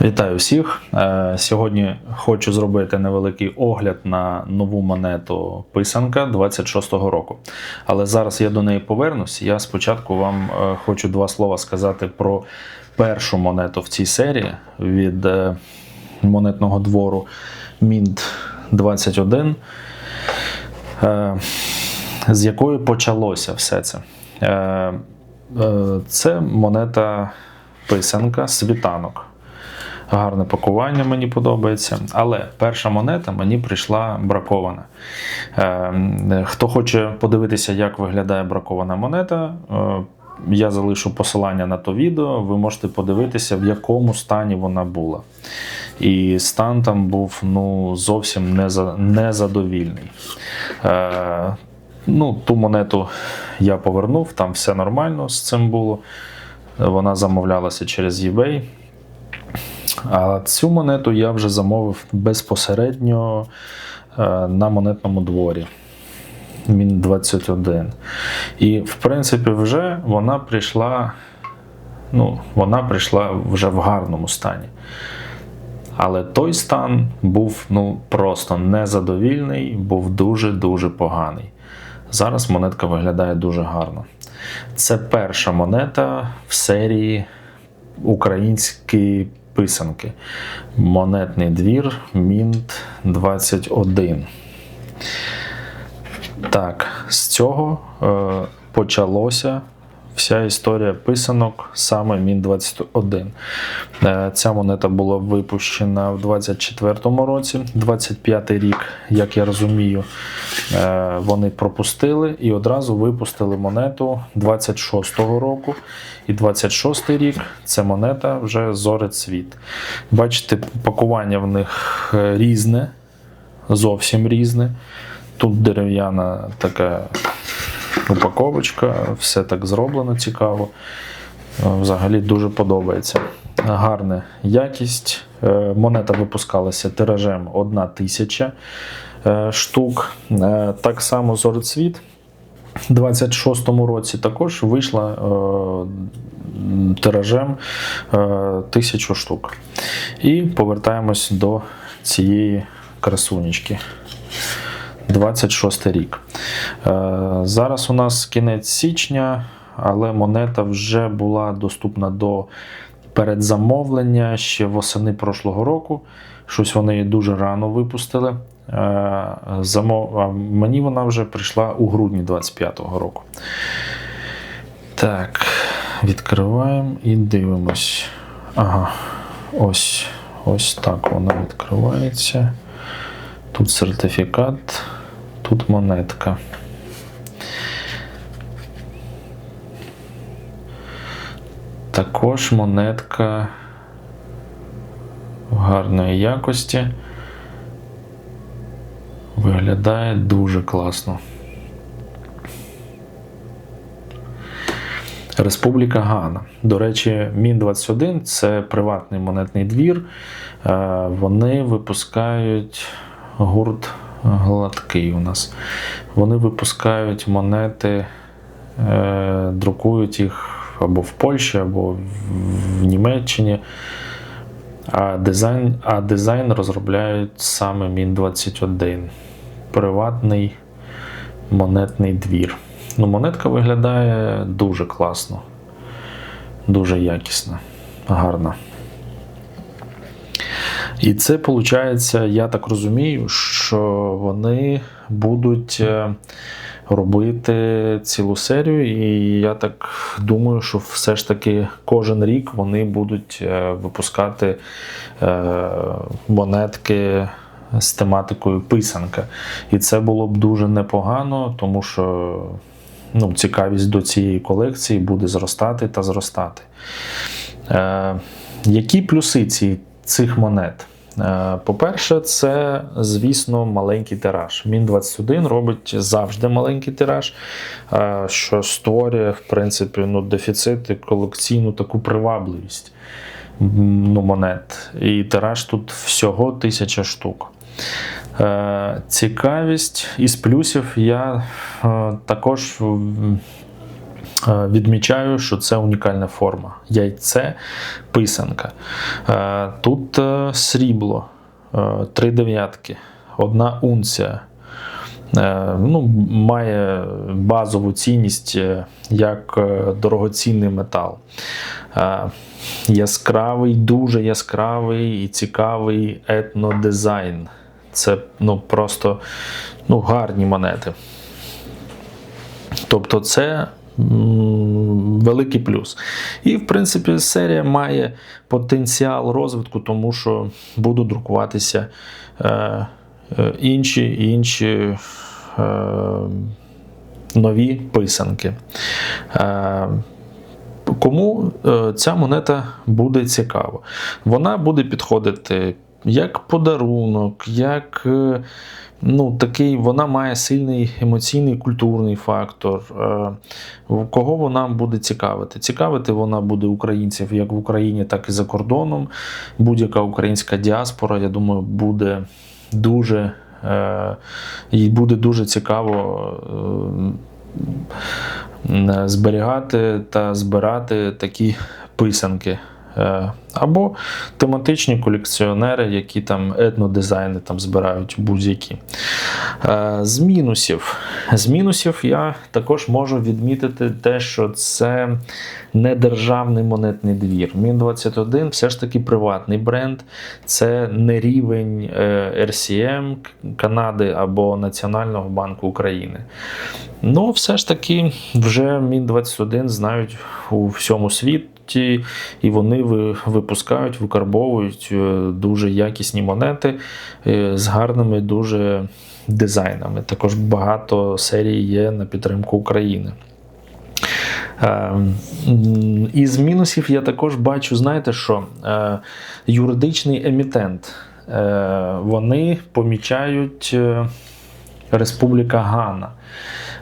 Вітаю всіх. Е, Сьогодні хочу зробити невеликий огляд на нову монету писанка 26-го року. Але зараз я до неї повернусь. Я спочатку вам е, хочу два слова сказати про першу монету в цій серії від е, монетного двору Mint 21, е, з якої почалося все це. Це монета писанка світанок. Гарне пакування мені подобається. Але перша монета мені прийшла бракована. Е, Хто хоче подивитися, як виглядає бракована монета, е, я залишу посилання на то відео. Ви можете подивитися, в якому стані вона була. І стан там був ну, зовсім незадовільний. Е, ну, ту монету я повернув, там все нормально з цим було. Вона замовлялася через eBay. А цю монету я вже замовив безпосередньо е, на монетному дворі. Мін 21. І, в принципі, вже вона прийшла. Ну, вона прийшла вже в гарному стані. Але той стан був ну, просто незадовільний, був дуже-дуже поганий. Зараз монетка виглядає дуже гарно. Це перша монета в серії українські писанки. Монетний двір Мінт 21. Так, з цього е, почалося вся історія писанок саме Мін 21. Е, ця монета була випущена в 24-му році, 25-й рік, як я розумію, е, вони пропустили і одразу випустили монету 26-го року. І 26-й рік це монета вже зорить світ. Бачите, пакування в них різне, зовсім різне. Тут дерев'яна така упаковочка, все так зроблено цікаво. Е, Взагалі дуже подобається. Гарна якість. Е, Монета випускалася тиражем 1 тисяча е, штук. Так само Зорицвіт у 26-му році також вийшла тиражем е, тисячу штук. І повертаємось до цієї красунечки. 26 рік. Е, Зараз у нас кінець січня, але монета вже була доступна до передзамовлення ще восени прошлого року. Щось вони її дуже рано випустили. Е, Мені вона вже прийшла у грудні 25-го року. Так, відкриваємо і дивимось. Ага, ось, ось так вона відкривається. Тут сертифікат, тут монетка. Також монетка гарної якості. Виглядає дуже класно. Республіка Гана. До речі, Мін 21 це приватний монетний двір. Е, Вони випускають гурт гладкий у нас. Вони випускають монети, е, друкують їх або в Польщі, або в Німеччині. А дизайн, а дизайн розробляють саме Мін 21. Приватний монетний двір. Ну, монетка виглядає дуже класно, дуже якісно, гарно. І це виходить, я так розумію, що вони будуть е, робити цілу серію, і я так думаю, що все ж таки кожен рік вони будуть е, випускати е, монетки з тематикою писанка. І це було б дуже непогано, тому що ну, цікавість до цієї колекції буде зростати та зростати. Е, які плюси ці, цих монет? Е, По-перше, це, звісно, маленький тираж. Мін 21 робить завжди маленький тираж, е, що створює, в принципі, ну, дефіцит і колекційну таку привабливість ну, монет. І тираж тут всього тисяча штук. Е, Цікавість із плюсів я також Відмічаю, що це унікальна форма. Яйце писанка. Е, Тут е, срібло, е, три дев'ятки, одна унція. Е, Ну, має базову цінність е, як е, дорогоцінний метал. Е, Яскравий, дуже яскравий і цікавий етнодизайн. Це ну, просто ну, гарні монети. Тобто це великий плюс. І, в принципі, серія має потенціал розвитку, тому що будуть друкуватися е, е, інші інші е, нові писанки. Е, Кому е, ця монета буде цікава? Вона буде підходити як подарунок, як е, ну, такий, вона має сильний емоційний культурний фактор. Е, Кого вона буде цікавити? Цікавити вона буде українців як в Україні, так і за кордоном. Будь-яка українська діаспора, я думаю, буде дуже. е, Їй буде дуже цікаво е, зберігати та збирати такі писанки. Е, Або тематичні колекціонери, які там етнодизайни там збирають будь-які. Е, З мінусів. З мінусів я також можу відмітити те, що це не державний монетний двір. Мін 21 все ж таки приватний бренд, це не рівень е, RCM Канади або Національного банку України. Ну, все ж таки, вже Мін 21 знають у всьому світі, і вони випускають, викарбовують е, дуже якісні монети е, з гарними дуже дизайнами. Також багато серій є на підтримку України. Е, Із мінусів я також бачу, знаєте що? Юридичний емітент. Вони помічають Республіка Гана.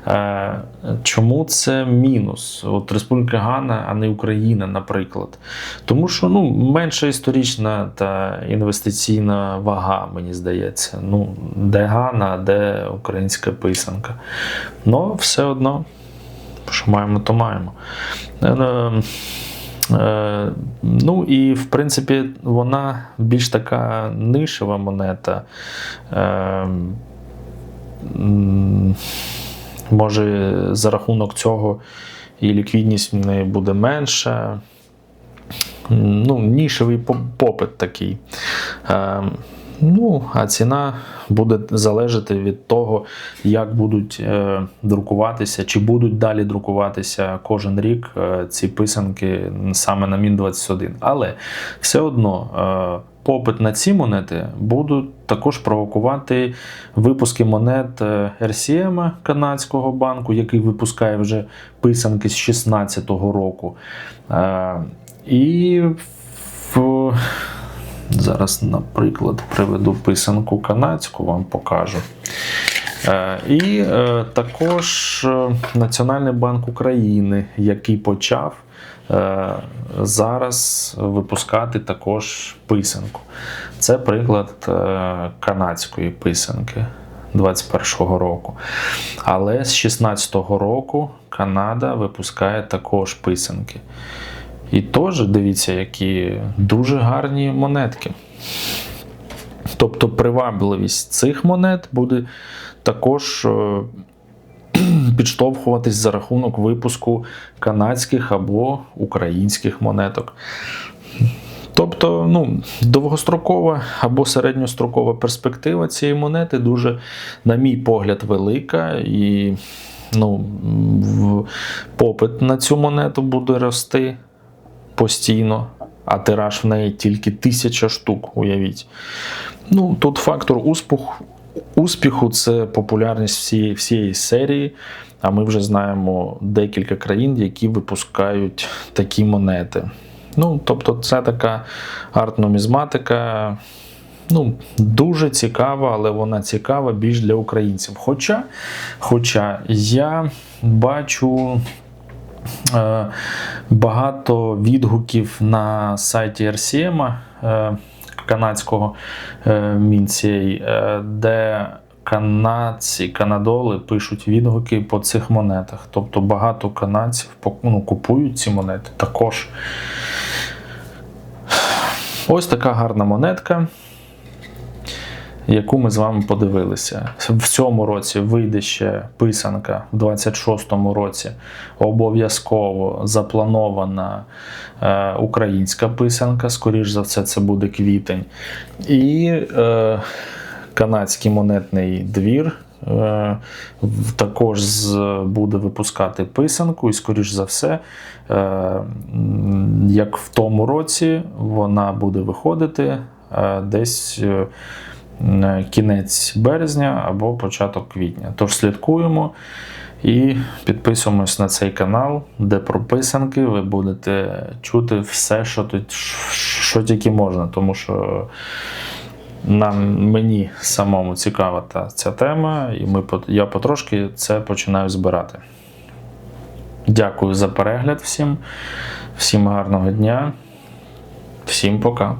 Е, Чому це мінус? От Республіка Гана, а не Україна, наприклад. Тому що ну, менша історична та інвестиційна вага, мені здається. Ну, де Гана, де українська писанка. Ну, все одно, що маємо, то маємо. Е, е, ну і в принципі вона більш така нишева монета. Може, за рахунок цього і ліквідність в неї буде менша. Ну, нішевий по- попит такий. Ну, а ціна буде залежати від того, як будуть е, друкуватися, чи будуть далі друкуватися кожен рік е, ці писанки саме на Мін 21. Але все одно е, попит на ці монети будуть також провокувати випуски монет RCM канадського банку, який випускає вже писанки з 2016 року. І в Зараз, наприклад, приведу писанку канадську, вам покажу. Е, І е, також е, Національний банк України, який почав зараз випускати також писанку. Це приклад канадської писанки 21-го року. Але з 16-го року Канада випускає також писанки. І теж дивіться, які дуже гарні монетки. Тобто привабливість цих монет буде також е, підштовхуватись за рахунок випуску канадських або українських монеток. Тобто, ну, довгострокова або середньострокова перспектива цієї монети дуже, на мій погляд, велика. І ну, попит на цю монету буде рости постійно, а тираж в неї тільки тисяча штук, уявіть. Ну, тут фактор успіху, успіху це популярність всієї, всієї серії. А ми вже знаємо декілька країн, які випускають такі монети. Ну, тобто, це така арт-нумізматика. Ну, дуже цікава, але вона цікава більш для українців. Хоча, хоча я бачу багато відгуків на сайті RCM е, канадського е, Мінцій, е, де канадці, канадоли пишуть відгуки по цих монетах. Тобто багато канадців ну, купують ці монети також. Ось така гарна монетка, яку ми з вами подивилися. В цьому році вийде ще писанка, в 26-му році обов'язково запланована е, українська писанка, скоріш за все, це буде квітень. І е, канадський монетний двір. е, Також буде випускати писанку, і, скоріш за все, е, як в тому році, вона буде виходити е, десь кінець березня або початок квітня. Тож слідкуємо і підписуємось на цей канал, де про писанки ви будете чути все, що тут що тільки можна, тому що нам мені самому цікава та ця тема, і ми я потрошки це починаю збирати. Дякую за перегляд всім, всім гарного дня, всім пока.